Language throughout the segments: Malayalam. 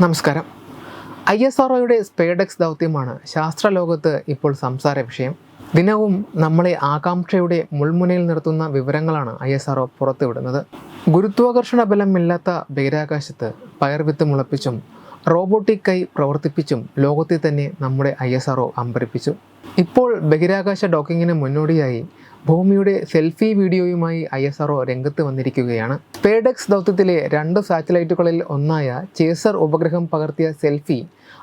നമസ്കാരം. ഐ എസ് ആർ ഒയുടെ സ്പേഡെക്സ് ദൗത്യമാണ് ശാസ്ത്രലോകത്ത് ഇപ്പോൾ സംസാര വിഷയം. ദിനവും നമ്മളെ ആകാംക്ഷയുടെ മുൾമുനയിൽ നിർത്തുന്ന വിവരങ്ങളാണ് ഐ എസ് ആർ ഒ പുറത്തുവിടുന്നത്. ഗുരുത്വാകർഷണ ബലമില്ലാത്ത ബഹിരാകാശത്ത് പയർവിത്ത് മുളപ്പിച്ചും റോബോട്ടിക് കൈ പ്രവർത്തിപ്പിച്ചും ലോകത്തെ തന്നെ നമ്മുടെ ഐ എസ് ആർ ഒ അമ്പരിപ്പിച്ചു. ഇപ്പോൾ ബഹിരാകാശ ഡോക്കിങ്ങിന് മുന്നോടിയായി ഭൂമിയുടെ സെൽഫി വീഡിയോയുമായി ഐ എസ് ആർഒ രംഗത്ത് വന്നിരിക്കുകയാണ്. പേഡെക്സ് ദൗത്യത്തിലെ രണ്ട് സാറ്റലൈറ്റുകളിൽ ഒന്നായ ചേസർ ഉപഗ്രഹം പകർത്തിയ സെൽഫി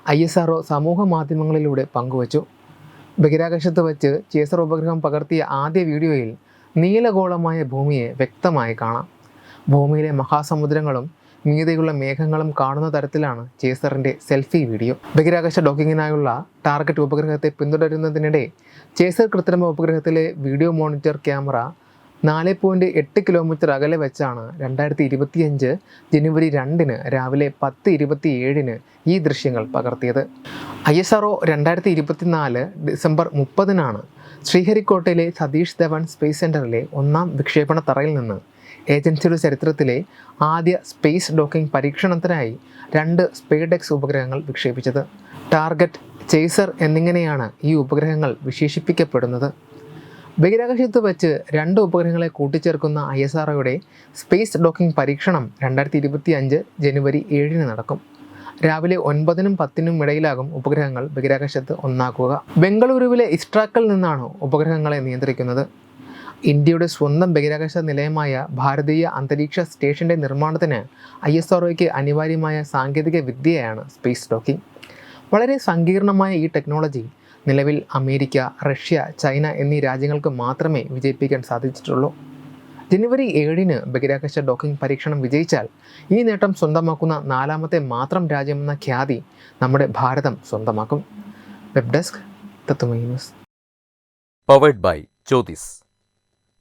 ഐ എസ് ആർഒ സമൂഹ മാധ്യമങ്ങളിലൂടെ പങ്കുവച്ചു. ബഹിരാകാശത്ത് വച്ച് ചേസർ ഉപഗ്രഹം പകർത്തിയ ആദ്യ വീഡിയോയിൽ നീലഗോളമായ ഭൂമിയെ വ്യക്തമായി കാണാം. ഭൂമിയിലെ മഹാസമുദ്രങ്ങളും മീതെയുള്ള മേഘങ്ങളും കാണുന്ന തരത്തിലാണ് ചേസറിന്റെ സെൽഫി വീഡിയോ. ബഹിരാകാശ ഡോക്കിങ്ങിനായുള്ള ടാർഗറ്റ് ഉപഗ്രഹത്തെ പിന്തുടരുന്നതിനിടെ ചേസർ കൃത്രിമ ഉപഗ്രഹത്തിലെ വീഡിയോ മോണിറ്റർ ക്യാമറ നാല് പോയിന്റ് എട്ട് കിലോമീറ്റർ അകലെ വെച്ചാണ് രണ്ടായിരത്തി ഇരുപത്തിയഞ്ച് ജനുവരി രണ്ടിന് രാവിലെ പത്ത് ഇരുപത്തി ഏഴിന് ഈ ദൃശ്യങ്ങൾ പകർത്തിയത്. ഐ എസ് ആർ രണ്ടായിരത്തി ഇരുപത്തിനാല് ഡിസംബർ മുപ്പതിനാണ് ശ്രീഹരിക്കോട്ടയിലെ സതീഷ് ധവൻ സ്പേസ് സെന്ററിലെ ഒന്നാം വിക്ഷേപണ തറയിൽ നിന്ന് ഏജൻസിയുടെ ചരിത്രത്തിലെ ആദ്യ സ്പേസ് ഡോക്കിംഗ് പരീക്ഷണത്തിനായി രണ്ട് സ്പേഡെക്സ് ഉപഗ്രഹങ്ങൾ വിക്ഷേപിച്ചത്. ടാർഗറ്റ് ചേസർ എന്നിങ്ങനെയാണ് ഈ ഉപഗ്രഹങ്ങൾ വിശേഷിപ്പിക്കപ്പെടുന്നത്. ബഹിരാകാശത്ത് വെച്ച് രണ്ട് ഉപഗ്രഹങ്ങളെ കൂട്ടിച്ചേർക്കുന്ന ഐ എസ് ആർഒയുടെ സ്പേസ് ഡോക്കിംഗ് പരീക്ഷണം രണ്ടായിരത്തി ഇരുപത്തി അഞ്ച് ജനുവരി ഏഴിന് നടക്കും. രാവിലെ ഒൻപതിനും പത്തിനും ഇടയിലാകും ഉപഗ്രഹങ്ങൾ ബഹിരാകാശത്ത് ഒന്നാക്കുക. ബംഗളൂരുവിലെ ഇസ്ട്രാക്കിൽ നിന്നാണ് ഉപഗ്രഹങ്ങളെ നിയന്ത്രിക്കുന്നത്. ഇന്ത്യയുടെ സ്വന്തം ബഹിരാകാശ നിലയമായ ഭാരതീയ അന്തരീക്ഷ സ്റ്റേഷന്റെ നിർമ്മാണത്തിന് ഐ എസ് ആർഒയ്ക്ക് അനിവാര്യമായ സാങ്കേതിക വിദ്യയാണ് സ്പേസ് ഡോക്കിംഗ് വളരെ സങ്കീർണമായ ഈ ടെക്നോളജി നിലവിൽ അമേരിക്ക റഷ്യ ചൈന എന്നീ രാജ്യങ്ങൾക്ക് മാത്രമേ വിജയിപ്പിക്കാൻ സാധിച്ചിട്ടുള്ളൂ. ജനുവരി ഏഴിന് ബഹിരാകാശ ഡോക്കിംഗ് പരീക്ഷണം വിജയിച്ചാൽ ഈ നേട്ടം സ്വന്തമാക്കുന്ന നാലാമത്തെ മാത്രം രാജ്യമെന്ന ഖ്യാതി നമ്മുടെ ഭാരതം സ്വന്തമാക്കും. Web desk Tatwamayi news.